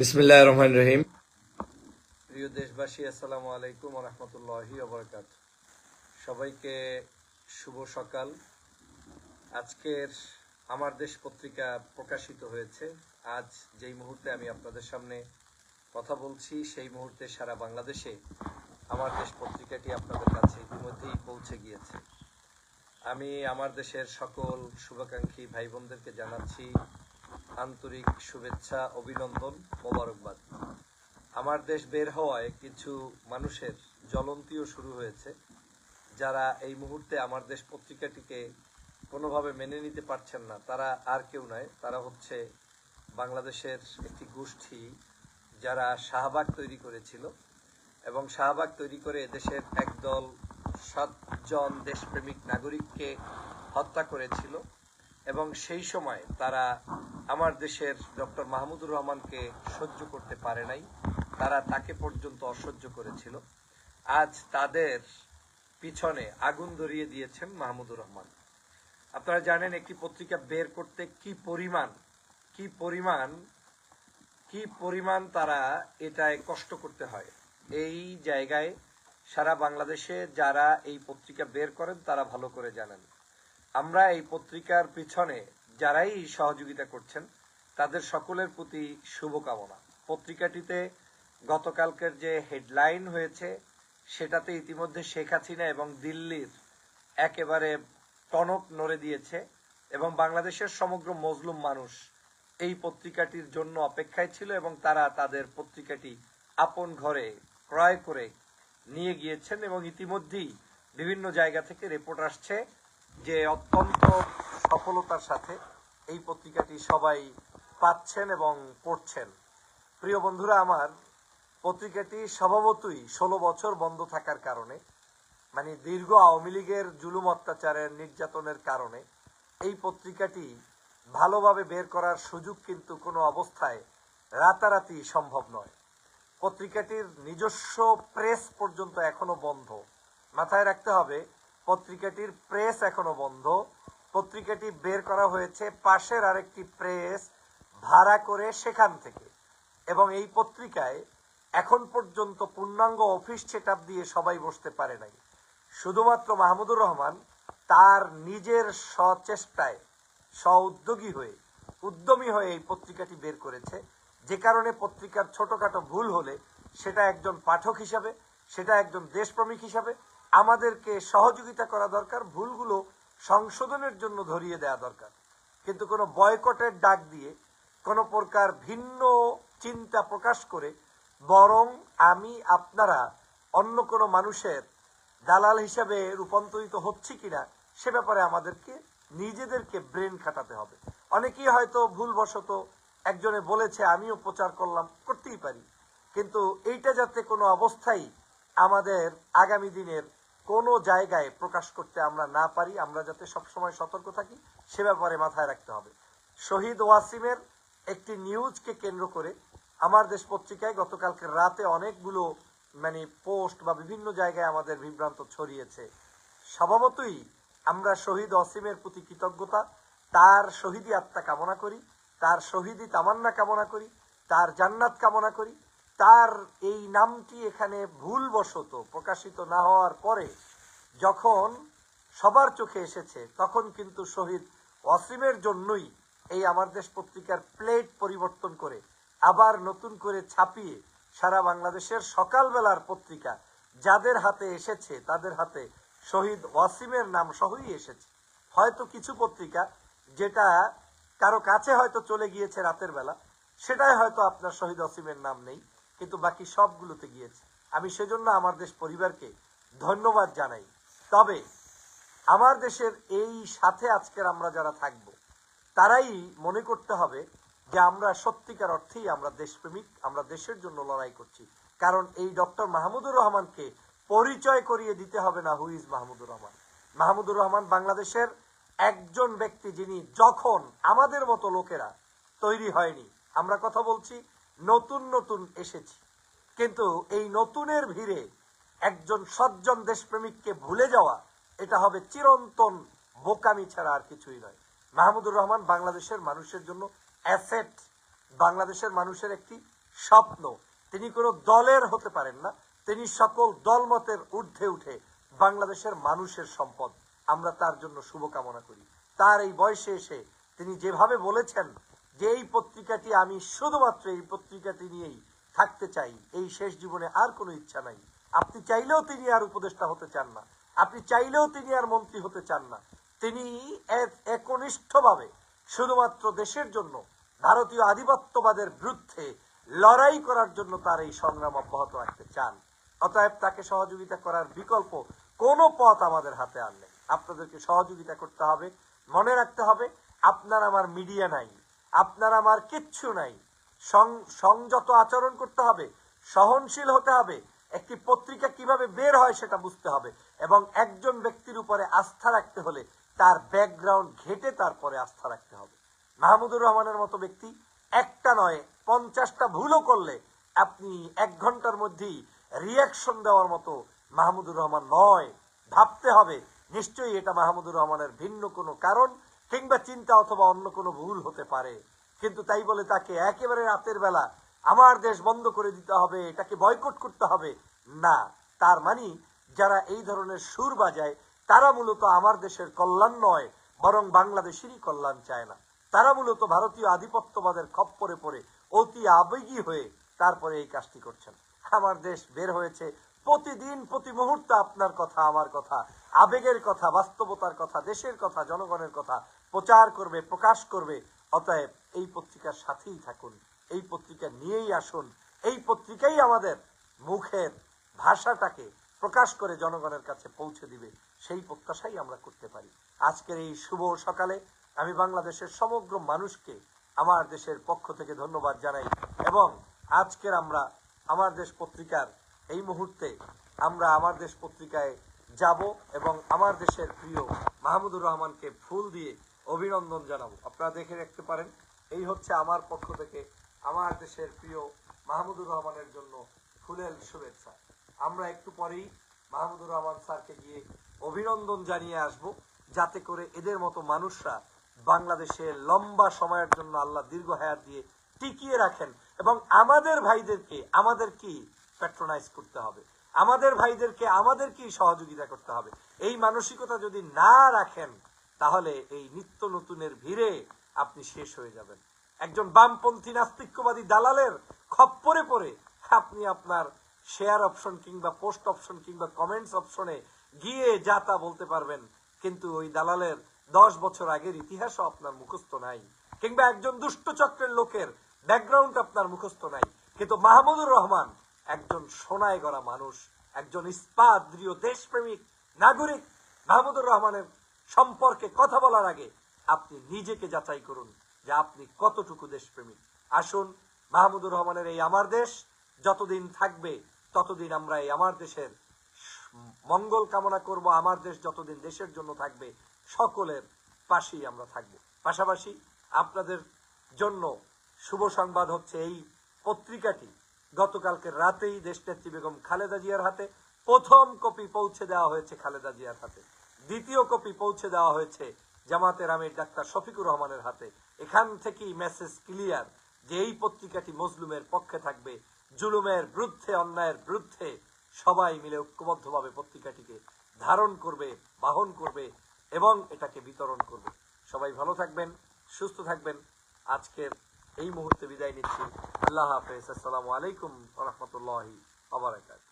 বিসমিল্লাহ রহমান রহিম। প্রিয় দেশবাসী, আসসালামু আলাইকুম রহমতুল্লাহি অবরাকাত সবাইকে শুভ সকাল। আজকের আমার দেশ পত্রিকা প্রকাশিত হয়েছে। আজ যেই মুহূর্তে আমি আপনাদের সামনে কথা বলছি, সেই মুহূর্তে সারা বাংলাদেশে আমার দেশ পত্রিকাটি আপনাদের কাছে ইতিমধ্যেই পৌঁছে গিয়েছে। আমি আমার দেশের সকল শুভাকাঙ্ক্ষী ভাই বোনদেরকে জানাচ্ছি আন্তরিক শুভেচ্ছা, অভিনন্দন, মোবারকবাদ। আমার দেশ বের হওয়ায় কিছু মানুষের জ্বলন্তিও শুরু হয়েছে, যারা এই মুহূর্তে আমার দেশ পত্রিকাটিকে কোনোভাবে মেনে নিতে পারছেন না। তারা আর কেউ নয়, তারা হচ্ছে বাংলাদেশের একটি গোষ্ঠী যারা শাহবাগ তৈরি করেছিল এবং শাহবাগ তৈরি করে দেশের একদল সাতজন দেশপ্রেমিক নাগরিককে হত্যা করেছিল এবং সেই সময় তারা আমার দেশের ডক্টর মাহমুদুর রহমানকে সহ্য করতে পারে নাই। তারা তাকে পর্যন্ত অসহ্য করেছিল। আজ তাদের পিছনে আগুন ধরিয়ে দিয়েছেন মাহমুদুর রহমান। আপনারা জানেন, একটি পত্রিকা বের করতে কি পরিমাণ কি পরিমাণ কি পরিমাণ তারা এটায় কষ্ট করতে হয়। এই জায়গায় সারা বাংলাদেশে যারা এই পত্রিকা বের করেন, তারা ভালো করে জানেন। আমরা এই পত্রিকার পিছনে যারাই সহযোগিতা করছেন, তাদের সকলের প্রতি শুভকামনা। পত্রিকাটিতে গতকালকের যে হেডলাইন হয়েছে, সেটাতে ইতিমধ্যে শেখ হাসিনা এবং দিল্লির একেবারে টনক নড়ে দিয়েছে এবং বাংলাদেশের সমগ্র মজলুম মানুষ এই পত্রিকাটির জন্য অপেক্ষায় ছিল এবং তারা তাদের পত্রিকাটি আপন ঘরে ক্রয় করে নিয়ে গিয়েছেন এবং ইতিমধ্যেই বিভিন্ন জায়গা থেকে রিপোর্ট আসছে যে অত্যন্ত সফলতার সাথে এই পত্রিকাটি সবাই পাচ্ছেন এবং পড়ছেন। প্রিয় বন্ধুরা, আমার পত্রিকাটি স্বভাবতই ষোলো বছর বন্ধ থাকার কারণে মানে দীর্ঘ আওয়ামী লীগের জুলুম অত্যাচারের নির্যাতনের কারণে, এই পত্রিকাটি ভালোভাবে বের করার সুযোগ কিন্তু কোনো অবস্থায় রাতারাতি সম্ভব নয়। পত্রিকাটির নিজস্ব প্রেস পর্যন্ত এখনও বন্ধ। মাথায় রাখতে হবে, পত্রিকাটির প্রেস এখনও বন্ধ। পত্রিকাটি বের করা হয়েছে পাশের আরেকটি প্রেস ভাড়া করে সেখান থেকে। এবং এই পত্রিকায় এখন পর্যন্ত পূর্ণাঙ্গ অফিস সেট দিয়ে সবাই বসতে পারে নাই। শুধুমাত্র মাহমুদুর রহমান তার নিজের সচেষ্টায় স্ব উদ্যোগী হয়ে, উদ্যমী হয়ে এই পত্রিকাটি বের করেছে। যে কারণে পত্রিকার ছোটখাটো ভুল হলে সেটা একজন পাঠক হিসাবে, সেটা একজন দেশপ্রেমিক হিসাবে আমাদেরকে সহযোগিতা করা দরকার। ভুলগুলো সংশোধনের জন্য ধরিয়ে দেওয়া দরকার। কিন্তু কোনো বয়কটের ডাক দিয়ে কোনো প্রকার ভিন্ন চিন্তা প্রকাশ করে বরং আমি, আপনারা অন্য কোনো মানুষের দালাল হিসাবে রূপান্তরিত হচ্ছি কিনা সে ব্যাপারে আমাদেরকে, নিজেদেরকে ব্রেন খাটাতে হবে। অনেকেই হয়তো ভুলবশত একজনে বলেছে, আমিও প্রচার করলাম। করতেই পারি। কিন্তু এইটা যাতে কোনো অবস্থায় আমাদের আগামী দিনের কোনো জায়গায় প্রকাশ করতে আমরা না পারি, আমরা যাতে সবসময় সতর্ক থাকি, সে ব্যাপারে মাথায় রাখতে হবে। শহীদ ওয়াসিমের একটি নিউজকে কেন্দ্র করে আমার দেশ পত্রিকায় গতকালকে রাতে অনেকগুলো মানে পোস্ট বা বিভিন্ন জায়গায় আমাদের বিভ্রান্ত ছড়িয়েছে। স্বভাবতই আমরা শহীদ অসীমের প্রতি কৃতজ্ঞতা, তার শহীদি আত্মা কামনা করি, তার শহীদি তামান্না কামনা করি, তার জান্নাত কামনা করি তার এই নামটি এখানে ভুলবশত প্রকাশিত না হওয়ার পরে যখন সবার চোখে এসেছে, তখন কিন্তু শহীদ ওয়াসিমের জন্যই এই আমার দেশ পত্রিকার প্লেট পরিবর্তন করে, আবার নতুন করে ছাপিয়ে সারা বাংলাদেশের সকালবেলার পত্রিকা যাদের হাতে এসেছে, তাদের হাতে শহীদ ওয়াসিমের নাম সহই এসেছে। হয়তো কিছু পত্রিকা যেটা কারও কাছে হয়তো চলে গিয়েছে রাতের বেলা সেটাই হয়তো আপনার শহীদ ওয়াসিমের নাম নেই। কিন্তু বাকি সবগুলোতে গিয়েছে। আমি সেজন্য আমার দেশ পরিবারকে ধন্যবাদ জানাই। তবে আমার দেশের এই সাথে আজকের আমরা যারা থাকব, তারাই মনে করতে হবে যে আমরা সত্যিকার অর্থেই আমরা দেশপ্রেমিক, আমরা দেশের জন্য লড়াই করছি। কারণ এই ডক্টর মাহমুদুর রহমানকে পরিচয় করিয়ে দিতে হবে না হুইজ মাহমুদুর রহমান। মাহমুদুর রহমান বাংলাদেশের একজন ব্যক্তি যিনি যখন আমাদের মতো লোকেরা তৈরি হয়নি, আমরা কথা বলছি নতুন নতুন এসেছি। কিন্তু এই নতুনের ভিড়ে একজন সজ্জন দেশপ্রেমিককে ভুলে যাওয়া, এটা হবে চিরন্তন বোকামি ছাড়া আর কিছুই নয়। মাহমুদুর রহমান বাংলাদেশের মানুষের জন্য অ্যাসেট, বাংলাদেশের মানুষের একটি স্বপ্ন। তিনি কোনো দলের হতে পারেন না, তিনি সকল দলমতের ঊর্ধ্বে উঠে বাংলাদেশের মানুষের সম্পদ। আমরা তার জন্য শুভকামনা করি। তার এই বয়সে এসে তিনি যেভাবে বলেছেন যে এই পত্রিকাটি আমি শুধুমাত্র এই পত্রিকাটি নিয়েই থাকতে চাই, এই শেষ জীবনে আর কোনো ইচ্ছা নাই। আপনি চাইলেও তিনি আর উপদেষ্টা হতে চান না। আপনি চাইলেও তিনি আর মন্ত্রী হতে চান না। তিনি এক- একনিষ্ঠভাবে শুধুমাত্র দেশের জন্য, ভারতীয় আধিপত্যবাদের বিরুদ্ধে লড়াই করার জন্য তার এই সংগ্রাম অব্যাহত রাখতে চান। অতএব তাকে সহযোগিতা করার বিকল্প কোনো পথ আমাদের হাতে আর নেই। আপনাদেরকে সহযোগিতা করতে হবে, মনে রাখতে হবে, আপনার আমার মিডিয়া নাই। আপনার আমার কিচ্ছু নাই। সংযত আচরণ করতে হবে, সহনশীল হতে হবে, একটি পত্রিকা কীভাবে বের হয় সেটা বুঝতে হবে এবং একজন ব্যক্তির উপরে আস্থা রাখতে হলে তার ব্যাকগ্রাউন্ড ঘেটে তারপরে আস্থা রাখতে হবে। মাহমুদুর রহমানের মতো ব্যক্তি একটা নয়, পঞ্চাশটা ভুলও করলে আপনি এক ঘণ্টার মধ্যেই রিয়াকশন দেওয়ার মতো মাহমুদুর রহমান নয়। ভাবতে হবে, নিশ্চয়ই এটা মাহমুদুর রহমানের ভিন্ন কোনো কারণ। কিংবা চিন্তা অথবা অন্য কোনো ভুল হতে পারে। কিন্তু তাই বলে তাকে একেবারে রাতের বেলা আমার দেশ বন্ধ করে দিতে হবে, এটাকে বয়কট করতে হবে। না, তার মানে যারা এই ধরনের সুর বাজায়, তারা মূলত আমার দেশের কল্যাণ নয়, বরং বাংলাদেশেরই কল্যাণ চায় না। তারা মূলত ভারতীয় আধিপত্যবাদের খপ্পরে পড়ে, অতি আবেগী হয়ে তারপরে এই কাজটি করছেন। আমার দেশ বের হয়েছে, প্রতিদিন, প্রতি মুহূর্তে আপনার কথা, আমার কথা, আবেগের কথা, বাস্তবতার কথা, দেশের কথা, জনগণের কথা প্রচার করবে, প্রকাশ করবে। অতএব এই পত্রিকার সাথেই থাকুন, এই পত্রিকা নিয়েই আসুন, এই পত্রিকাই আমাদের মুখের ভাষাটাকে প্রকাশ করে জনগণের কাছে পৌঁছে দিবে। সেই প্রত্যাশাই আমরা করতে পারি। আজকের এই শুভ সকালে আমি বাংলাদেশের সমগ্র মানুষকে আমার দেশের পক্ষ থেকে ধন্যবাদ জানাই এবং আজকের আমরা আমার দেশ পত্রিকার এই মুহূর্তে আমরা আমার দেশ পত্রিকায় যাব এবং আমার দেশের প্রিয় মাহমুদুর রহমানকে ফুল দিয়ে অভিনন্দন জানাব। আপনারা দেখে রাখতে পারেন, এই হচ্ছে আমার পক্ষ থেকে আমার দেশের প্রিয় মাহমুদুর রহমানের জন্য ফুলেল শুভেচ্ছা। আমরা একটু পরেই মাহমুদুর রহমান স্যারকে গিয়ে অভিনন্দন জানিয়ে আসব, যাতে করে এদের মতো মানুষরা বাংলাদেশে লম্বা সময়ের জন্য আল্লাহ দীর্ঘ হায়াত দিয়ে টিকিয়ে রাখেন এবং আমাদের ভাইদেরকে, আমাদের কি প্যাট্রোনাইজ করতে হবে? আমাদের ভাইদেরকে আমাদেরকেই সহযোগিতা করতে হবে? এই মানসিকতা যদি না রাখেন তাহলে এই নিত্য নতুনের ভিড়ে আপনি শেষ হয়ে যাবেন। একজন বামপন্থী নাস্তিক্যবাদী দালালের খপ্পরে পড়ে আপনি আপনার শেয়ার অপশন কিংবা পোস্ট অপশন কিংবা কমেন্টস অপশনে গিয়ে যা তা বলতে পারবেন। কিন্তু ওই দালালের দশ বছর আগের ইতিহাসও আপনার মুখস্থ নাই। কিংবা একজন দুষ্ট চক্রের লোকের ব্যাকগ্রাউন্ড আপনার মুখস্থ নাই। কিন্তু মাহমুদুর রহমান একজন সোনায় গড়া মানুষ, একজন ইস্পাত দেশপ্রেমিক, নাগরিক। মাহমুদুর রহমানের সম্পর্কে কথা বলার আগে আপনি নিজেকে যাচাই করুন যে আপনি কতটুকু দেশপ্রেমিক। আসুন, মাহমুদুর রহমানের এই আমার দেশ যতদিন থাকবে, ততদিন আমরা এই আমার দেশের মঙ্গল কামনা করব, আমার দেশ যতদিন দেশের জন্য থাকবে, সকলের পাশেই আমরা থাকব। পাশাপাশি আপনাদের জন্য শুভ সংবাদ হচ্ছে এই পত্রিকাটি। গতকালকে রাতেই দেশনেত্রী বেগম খালেদা জিয়ার হাতে প্রথম কপি পৌঁছে দেওয়া হয়েছে খালেদা জিয়ার হাতে। দ্বিতীয় কপি পৌঁছে দেওয়া হয়েছে জামাতের আমির ডাক্তার শফিকুর রহমানের হাতে। এখান থেকেই মেসেজ ক্লিয়ার যে এই পত্রিকাটি মজলুমের পক্ষে থাকবে, জুলুমের বিরুদ্ধে, অন্যায়ের বিরুদ্ধে। সবাই মিলে ঐক্যবদ্ধভাবে পত্রিকাটিকে ধারণ করবে, বাহন করবে এবং এটাকে বিতরণ করবে। সবাই ভালো থাকবেন, সুস্থ থাকবেন। আজকের এই মুহূর্তে বিদায় নিচ্ছি। আল্লাহ হাফেজ। আসসালামু আলাইকুম রহমতুল্লাহি আবরাকাত